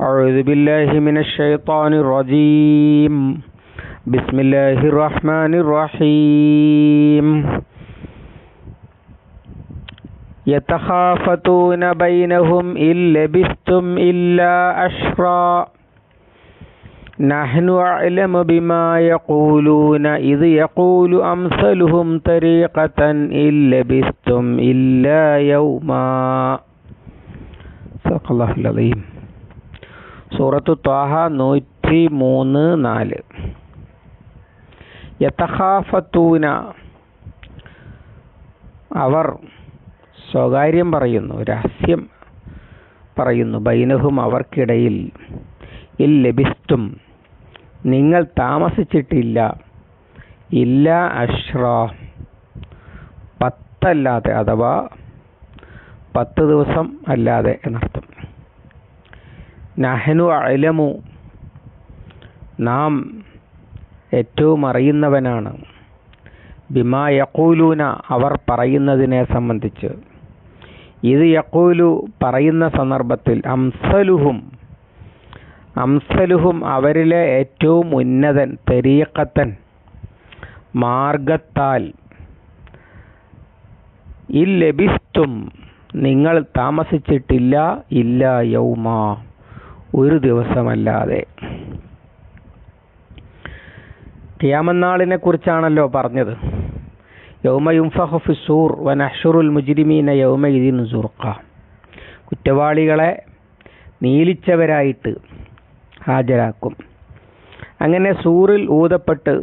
أعوذ بالله من الشيطان الرجيم. بسم الله الرحمن الرحيم. يتخافتون بينهم إن لبثتم إلا أشرا. نحن أعلم بما يقولون إذ يقول أمثلهم طريقة إن لبثتم إلا يوما. صدق الله العظيم. സൂറത്തു ത്വാഹ നൂറ്റി മൂന്ന് നാല്. യതഹാഫത്തൂന അവർ സ്വകാര്യം പറയുന്നു രഹസ്യം പറയുന്നു ബൈനഹും അവർക്കിടയിൽ ഇൽ ലഭിസ്തും നിങ്ങൾ താമസിച്ചിട്ടില്ല ഇല്ല അഷ്റ പത്തല്ലാതെ അഥവാ പത്ത് ദിവസം അല്ലാതെ എന്നർത്ഥം. നഹനു അലമു. നാം ഏറ്റവും അറിയുന്നവനാണ്. ബിമാ യക്കൂലൂന അവർ പറയുന്നതിനെ സംബന്ധിച്ച്. ഇത് യക്കൂലു പറയുന്ന സന്ദർഭത്തിൽ അംസലുഹും അംസലുഹും അവരിലെ ഏറ്റവും ഉന്നതൻ തെരീക്കത്തൻ മാർഗത്താൽ. ഇല്ലബിസ്തും നിങ്ങൾ താമസിച്ചിട്ടില്ല ഇല്ല യൗമ. ഒരു ദിവസമല്ലാതെ. കിയാമന്നാളിനെ കുറിച്ചാണല്ലോ പറഞ്ഞത്. യൗമ ഫിസൂർ വനഹ്ഷുറുൽ മുജ്രിമീന യൗമ സുർഖ. കുറ്റവാളികളെ നീലിച്ചവരായിട്ട് ഹാജരാക്കും. അങ്ങനെ സൂറിൽ ഊതപ്പെട്ട്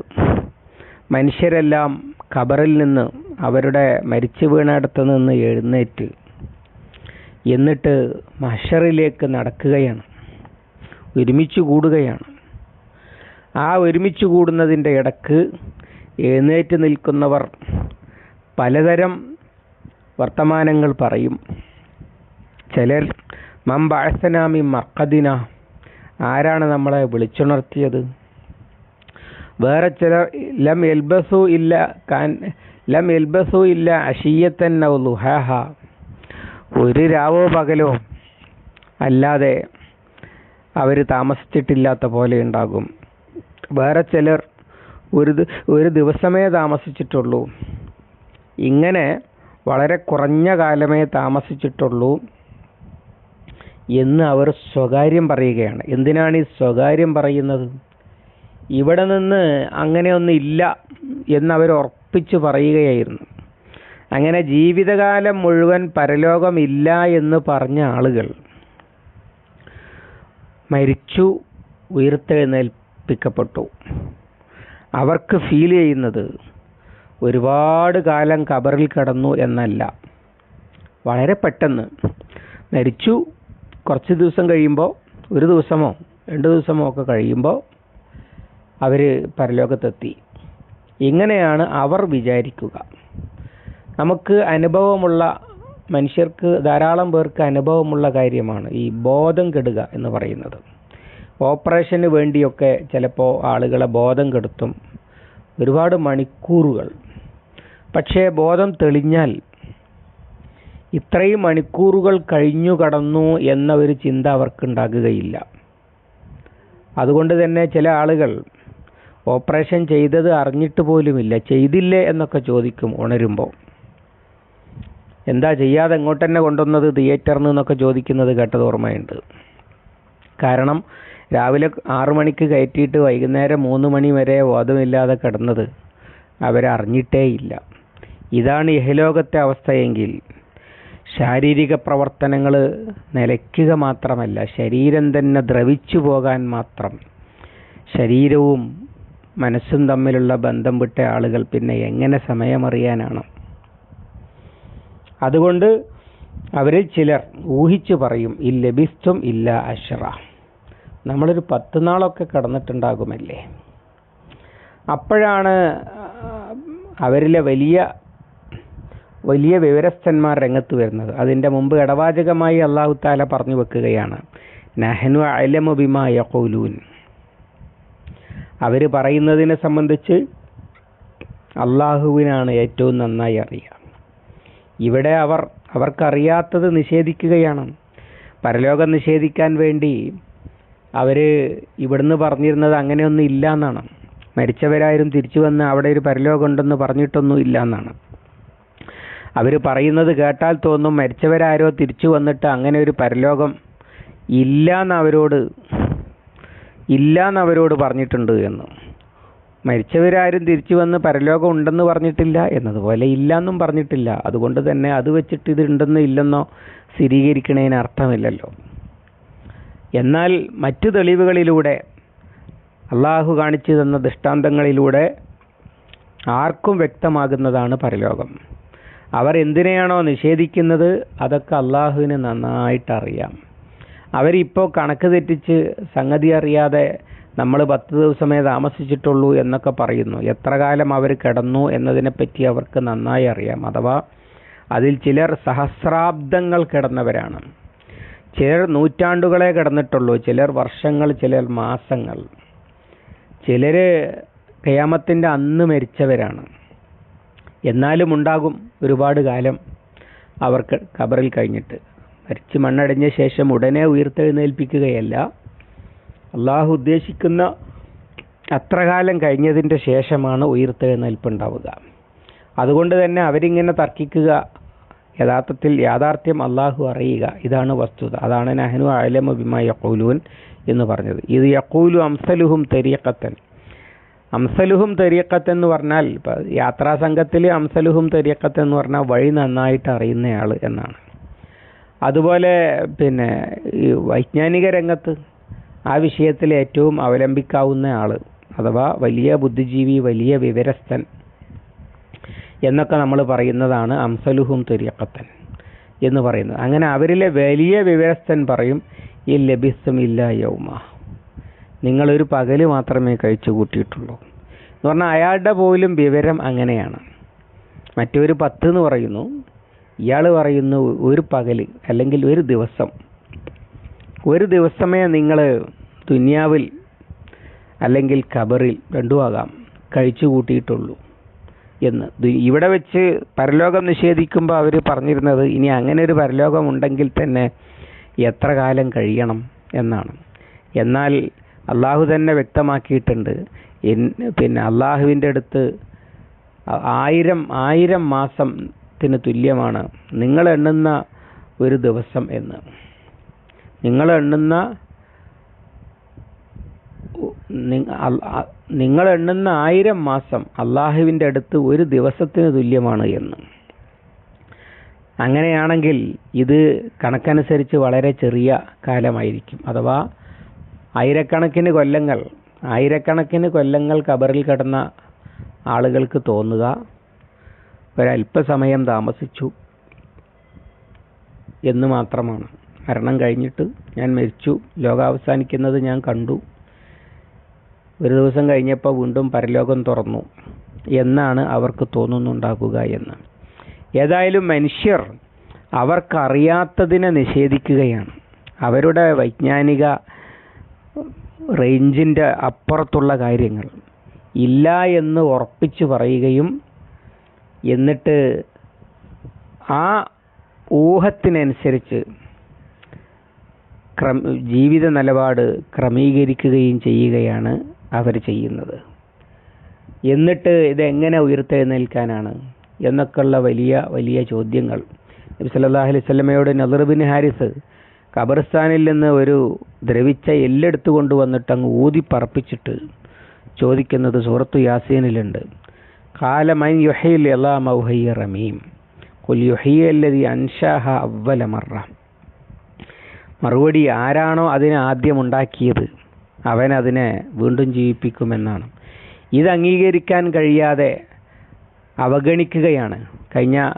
മനുഷ്യരെല്ലാം ഖബറിൽ നിന്ന് അവരുടെ മരിച്ചു വീണയിടത്ത് നിന്ന് എഴുന്നേറ്റ് എന്നിട്ട് മഷറിലേക്ക് നടക്കുകയാണ്. ഒരുമിച്ച് കൂടുകയാണ്. ആ ഒരുമിച്ച് കൂടുന്നതിന്റെ ഇടയ്ക്ക് എഴുന്നേറ്റ് നിൽക്കുന്നവർ പലതരം വർത്തമാനങ്ങൾ പറയും. ചിലർ മമ്പാഴ്സനാമി മർക്കദിന ആരാണ് നമ്മളെ വിളിച്ചുണർത്തിയത്? വേറെ ചിലർ ലം എൽബസു ഇല്ല കാൻ ലം എൽബസു ഇല്ല അഷീയത്തൻ ലുഹാഹ ഒരു രാവോ പകലോ അല്ലാതെ അവർ താമസിച്ചിട്ടില്ലാത്ത പോലെ ഉണ്ടാകും. വേറെ ചിലർ ഒരു ഒരു ദിവസമേ താമസിച്ചിട്ടുള്ളൂ. ഇങ്ങനെ വളരെ കുറഞ്ഞ കാലമേ താമസിച്ചിട്ടുള്ളൂ എന്ന് അവർ സ്വകാര്യം പറയുകയാണ്. എന്തിനാണ് ഈ സ്വകാര്യം പറയുന്നത്? ഇവിടെ നിന്ന് അങ്ങനെയൊന്നും ഇല്ല എന്നവർ ഉറപ്പിച്ചു പറയുകയായിരുന്നു. അങ്ങനെ ജീവിതകാലം മുഴുവൻ പരലോകമില്ല എന്ന് പറഞ്ഞ ആളുകൾ മരിച്ചു ഉയർത്തെഴുന്നേൽപ്പിക്കപ്പെട്ടു. അവർക്ക് ഫീൽ ചെയ്യുന്നത് ഒരുപാട് കാലം കബറിൽ കിടന്നു എന്നല്ല. വളരെ പെട്ടെന്ന്. മരിച്ചു കുറച്ച് ദിവസം കഴിയുമ്പോൾ ഒരു ദിവസമോ രണ്ട് ദിവസമോ ഒക്കെ കഴിയുമ്പോൾ അവർ പരലോകത്തെത്തി. ഇങ്ങനെയാണ് അവർ വിചാരിക്കുക. നമുക്ക് അനുഭവമുള്ള മനുഷ്യർക്ക് ധാരാളം പേർക്ക് അനുഭവമുള്ള കാര്യമാണ് ഈ ബോധം കെടുക എന്ന് പറയുന്നത്. ഓപ്പറേഷന് വേണ്ടിയൊക്കെ ചിലപ്പോൾ ആളുകളെ ബോധം കെടുത്തും. ഒരുപാട് മണിക്കൂറുകൾ. പക്ഷേ ബോധം തെളിഞ്ഞാൽ ഇത്രയും മണിക്കൂറുകൾ കഴിഞ്ഞു കടന്നു എന്ന ഒരു ചിന്ത അവർക്കുണ്ടാകുകയില്ല. അതുകൊണ്ട് തന്നെ ചില ആളുകൾ ഓപ്പറേഷൻ ചെയ്തത് അറിഞ്ഞിട്ട് പോലുമില്ല ചെയ്തില്ലേ എന്നൊക്കെ ചോദിക്കും ഉണരുമ്പോൾ. എന്താ ചെയ്യാതെ എങ്ങോട്ട് തന്നെ കൊണ്ടുവന്നത് തിയേറ്ററിൽ നിന്നൊക്കെ ചോദിക്കുന്നത് കേട്ടത് ഓർമ്മയുണ്ട്. കാരണം രാവിലെ ആറു മണിക്ക് കയറ്റിയിട്ട് വൈകുന്നേരം മൂന്ന് മണി വരെ ബോധമില്ലാതെ കിടന്നത് അവരറിഞ്ഞിട്ടേയില്ല ഇതാണ് ഇഹലോകത്തെ അവസ്ഥയെങ്കിൽ ശാരീരിക പ്രവർത്തനങ്ങൾ നിലയ്ക്കുക മാത്രമല്ല ശരീരം തന്നെ ദ്രവിച്ചു പോകാൻ മാത്രം ശരീരവും മനസ്സും തമ്മിലുള്ള ബന്ധം വിട്ട ആളുകൾ പിന്നെ എങ്ങനെ സമയമറിയാനാണ്? അതുകൊണ്ട് അവരിൽ ചിലർ ഊഹിച്ചു പറയും ഈ ലഭിസ്റ്റും ഇല്ല അഷറ നമ്മളൊരു പത്ത് നാളൊക്കെ കടന്നിട്ടുണ്ടാകുമല്ലേ? അപ്പോഴാണ് അവരിലെ വലിയ വലിയ വിവരസ്ഥന്മാർ രംഗത്ത് വരുന്നത്. അതിന്റെ മുമ്പ് ഇടവാചകമായി അള്ളാഹു താല പറഞ്ഞു വെക്കുകയാണ് നഹനു അലമു ബിമാ യഖൂലൂൻ. അവർ പറയുന്നതിനെ സംബന്ധിച്ച് അള്ളാഹുവിനാണ് ഏറ്റവും നന്നായി അറിയുക. ഇവിടെ അവർ അവർക്കറിയാത്തത് നിഷേധിക്കുകയാണ്. പരലോകം നിഷേധിക്കാൻ വേണ്ടി അവർ ഇവിടുന്ന് പറഞ്ഞിരുന്നത് അങ്ങനെയൊന്നും ഇല്ല എന്നാണ്. മരിച്ചവരാരും തിരിച്ചു വന്ന് അവിടെ ഒരു പരലോകമുണ്ടെന്ന് പറഞ്ഞിട്ടൊന്നും ഇല്ല എന്നാണ്. അവർ പറയുന്നത് കേട്ടാൽ തോന്നും മരിച്ചവരാരോ തിരിച്ചു വന്നിട്ട് അങ്ങനെ ഒരു പരലോകം ഇല്ല എന്നവരോട് ഇല്ല എന്നവരോട് പറഞ്ഞിട്ടുണ്ട് എന്ന്. മരിച്ചവരാരും തിരിച്ചു വന്ന് പരലോകം ഉണ്ടെന്ന് പറഞ്ഞിട്ടില്ല എന്നതുപോലെ ഇല്ല എന്നും പറഞ്ഞിട്ടില്ല. അതുകൊണ്ട് തന്നെ അത് വെച്ചിട്ട് ഇത് ഉണ്ടെന്നോ ഇല്ലെന്നോ സ്ഥിരീകരിക്കണതിന് അർത്ഥമില്ലല്ലോ. എന്നാൽ മറ്റു തെളിവുകളിലൂടെ അള്ളാഹു കാണിച്ചു തന്ന ദൃഷ്ടാന്തങ്ങളിലൂടെ ആർക്കും വ്യക്തമാകുന്നതാണ് പരലോകം. അവർ എന്തിനെയാണോ നിഷേധിക്കുന്നത് അതൊക്കെ അള്ളാഹുവിന് നന്നായിട്ടറിയാം. അവരിപ്പോൾ കണക്ക് തെറ്റിച്ച് സംഗതി അറിയാതെ നമ്മൾ പത്ത് ദിവസമേ താമസിച്ചിട്ടുള്ളൂ എന്നൊക്കെ പറയുന്നു. എത്ര കാലം അവർ കിടന്നു എന്നതിനെപ്പറ്റി അവർക്ക് നന്നായി അറിയാം. അഥവാ അതിൽ ചിലർ സഹസ്രാബ്ദങ്ങൾ കിടന്നവരാണ്. ചിലർ നൂറ്റാണ്ടുകളെ കിടന്നിട്ടുള്ളൂ. ചിലർ വർഷങ്ങൾ ചിലർ മാസങ്ങൾ. ചിലർ കയാമത്തിന്റെ അന്ന് മരിച്ചവരാണ്. എന്നാലും ഉണ്ടാകും ഒരുപാട് കാലം അവർക്ക് കബറിൽ കഴിഞ്ഞിട്ട്. മരിച്ച് മണ്ണടിഞ്ഞ ശേഷം ഉടനെ ഉയർത്തെഴുന്നേൽപ്പിക്കുകയല്ല. അള്ളാഹു ഉദ്ദേശിക്കുന്ന അത്ര കാലം കഴിഞ്ഞതിന്റെ ശേഷമാണ് ഉയർത്തെഴുന്നേൽപ്പ് ഉണ്ടാവുക അതുകൊണ്ട് തന്നെ അവരിങ്ങനെ തർക്കിക്കുക യഥാർത്ഥത്തിൽ യാഥാർത്ഥ്യം അള്ളാഹു അറിയുക ഇതാണ് വസ്തുത. അതാണ് നഹനു അലമ ബിമ യക്കൂലൂൻ എന്ന് പറഞ്ഞത്. ഇത് യക്കൂലു അംസലുഹും തെരിയക്കത്തൻ അംസലുഹും തെരിയക്കത്ത് എന്ന് പറഞ്ഞാൽ യാത്രാ സംഘത്തിൽ അംസലുഹും തെരിയക്കത്ത് എന്ന് പറഞ്ഞാൽ വഴി നന്നായിട്ട് അറിയുന്നയാൾ എന്നാണ്. അതുപോലെ പിന്നെ ഈ വൈജ്ഞാനിക രംഗത്ത് ആ വിഷയത്തിൽ ഏറ്റവും അവലംബിക്കാവുന്ന ആൾ അഥവാ വലിയ ബുദ്ധിജീവി വലിയ വിവരസ്ഥൻ എന്നൊക്കെ നമ്മൾ പറയുന്നതാണ് അംസലുഹും തെരിയക്കത്തൻ എന്ന് പറയുന്നത്. അങ്ങനെ അവരിലെ വലിയ വിവരസ്ഥൻ പറയും ഈ ലഭിസ്തും ഇല്ല യൗമ. നിങ്ങളൊരു പകൽ മാത്രമേ കഴിച്ചു കൂട്ടിയിട്ടുള്ളൂ. എന്ന് പറഞ്ഞാൽ അയാളുടെ പോലും വിവരം അങ്ങനെയാണ്. മറ്റൊരു പത്ത് എന്ന് പറയുന്നു ഇയാൾ പറയുന്നു ഒരു പകൽ അല്ലെങ്കിൽ ഒരു ദിവസം ഒരു ദിവസമേ നിങ്ങൾ ദുനിയാവിൽ അല്ലെങ്കിൽ ഖബറിൽ രണ്ടുമാകാം കഴിച്ചു കൂട്ടിയിട്ടുള്ളൂ എന്ന്. ഇവിടെ വെച്ച് പരലോകം നിഷേധിക്കുമ്പോൾ അവർ പറഞ്ഞിരുന്നത് ഇനി അങ്ങനെ ഒരു പരലോകം ഉണ്ടെങ്കിൽ തന്നെ എത്ര കാലം കഴിയണം എന്നാണ്. എന്നാൽ അള്ളാഹു തന്നെ വ്യക്തമാക്കിയിട്ടുണ്ട് പിന്നെ അള്ളാഹുവിന്റെ അടുത്ത് ആയിരം ആയിരം മാസത്തിന് തുല്യമാണ് നിങ്ങൾ എണ്ണുന്ന ഒരു ദിവസം എന്ന്. നിങ്ങൾ എണ്ണുന്ന നിങ്ങൾ എണ്ണുന്ന ആയിരം മാസം അള്ളാഹുവിന്റെ അടുത്ത് ഒരു ദിവസത്തിന് തുല്യമാണ് എന്ന്. അങ്ങനെയാണെങ്കിൽ ഇത് കണക്കനുസരിച്ച് വളരെ ചെറിയ കാലമായിരിക്കും. അഥവാ ആയിരക്കണക്കിന് കൊല്ലങ്ങൾ ആയിരക്കണക്കിന് കൊല്ലങ്ങൾ കബറിൽ കിടന്ന ആളുകൾക്ക് തോന്നുക ഒരല്പസമയം താമസിച്ചു എന്ന് മാത്രമാണ്. മരണം കഴിഞ്ഞിട്ട് ഞാൻ മരിച്ചു. ലോകം അവസാനിക്കുന്നത് ഞാൻ കണ്ടു. ഒരു ദിവസം കഴിഞ്ഞപ്പോൾ വീണ്ടും പരലോകം തുറന്നു. എന്നാണ് അവർക്ക് തോന്നുന്നുണ്ടാകുക എന്ന്. ഏതായാലും മനുഷ്യർ അവർക്കറിയാത്തതിനെ നിഷേധിക്കുകയാണ്. അവരുടെ വൈജ്ഞാനിക റേഞ്ചിന്റെ അപ്പുറത്തുള്ള കാര്യങ്ങൾ ഇല്ല എന്ന് ഉറപ്പിച്ചു പറയുകയും എന്നിട്ട് ആ ഊഹത്തിനനുസരിച്ച് ജീവിത നിലപാട് ക്രമീകരിക്കുകയും ചെയ്യുകയാണ് അവർ ചെയ്യുന്നത്. എന്നിട്ട് ഇതെങ്ങനെ ഉയർത്തെഴുന്നേൽക്കാനാണ്? എന്നൊക്കെയുള്ള വലിയ വലിയ ചോദ്യങ്ങൾ. നബി സല്ലല്ലാഹു അലൈഹി വസല്ലമയോട് നദർബിൻ ഹാരിസ് ഖബർസ്ഥാനിൽ നിന്ന് ഒരു ദ്രവിച്ച എല്ലെടുത്തു കൊണ്ടുവന്നിട്ട് അങ്ങ് ഊതി പറപ്പിച്ചിട്ട് ചോദിക്കുന്നത് സൂറത്തു യാസീനിലുണ്ട്. കാലമൻ യുഹയിൽ റമീം. കുൽ യുഹയ്യല്ലതി അൻഷാഹ മറ. മറുപടി ആരാണോ അതിനെ ആദ്യം ഉണ്ടാക്കിയത് അവൻ അതിനെ വീണ്ടും ജീവിപ്പിക്കുമെന്നാണ്. ഇത് അംഗീകരിക്കാൻ കഴിയാതെ അവഗണിക്കുകയാണ്. കഴിഞ്ഞ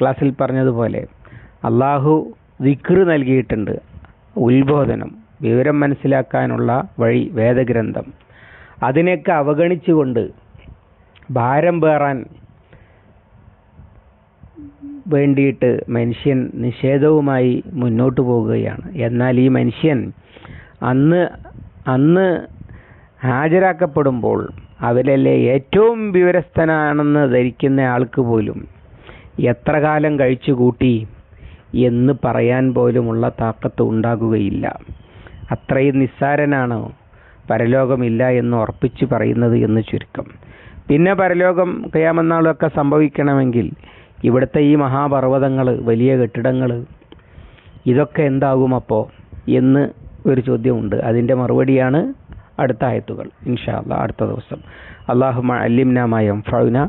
ക്ലാസ്സിൽ പറഞ്ഞതുപോലെ അള്ളാഹു വിക്രു നൽകിയിട്ടുണ്ട്. ഉത്ബോധനം വിവരം മനസ്സിലാക്കാനുള്ള വഴി വേദഗ്രന്ഥം. അതിനെയൊക്കെ അവഗണിച്ചുകൊണ്ട് ഭാരം പേറാൻ വേണ്ടിയിട്ട് മനുഷ്യൻ നിഷേധവുമായി മുന്നോട്ട് പോകുകയാണ് എന്നാൽ ഈ മനുഷ്യൻ അന്ന് അന്ന് ഹാജരാക്കപ്പെടുമ്പോൾ അവരല്ലേ ഏറ്റവും വിവരസ്ഥനാണെന്ന് ധരിക്കുന്ന ആൾക്ക് പോലും എത്ര കാലം കഴിച്ചു കൂട്ടി എന്ന് പറയാൻ പോലുമുള്ള താക്കത്ത് ഉണ്ടാകുകയില്ല. അത്രയും നിസ്സാരനാണ് പരലോകമില്ല എന്ന് ഉറപ്പിച്ച് പറയുന്നത് എന്ന് ചുരുക്കം. പിന്നെ പരലോകം കയ്യാമന്നാളൊക്കെ സംഭവിക്കണമെങ്കിൽ ഇവിടുത്തെ ഈ മഹാപർവതങ്ങൾ വലിയ കെട്ടിടങ്ങൾ ഇതൊക്കെ എന്താകും അപ്പോൾ എന്ന് ഒരു ചോദ്യമുണ്ട്. അതിന്റെ മറുപടിയാണ് അടുത്ത ആയത്തുകൾ ഇൻഷാ അല്ലാ അടുത്ത ദിവസം. അള്ളാഹുമ അല്ലിംന മയം ഫൗന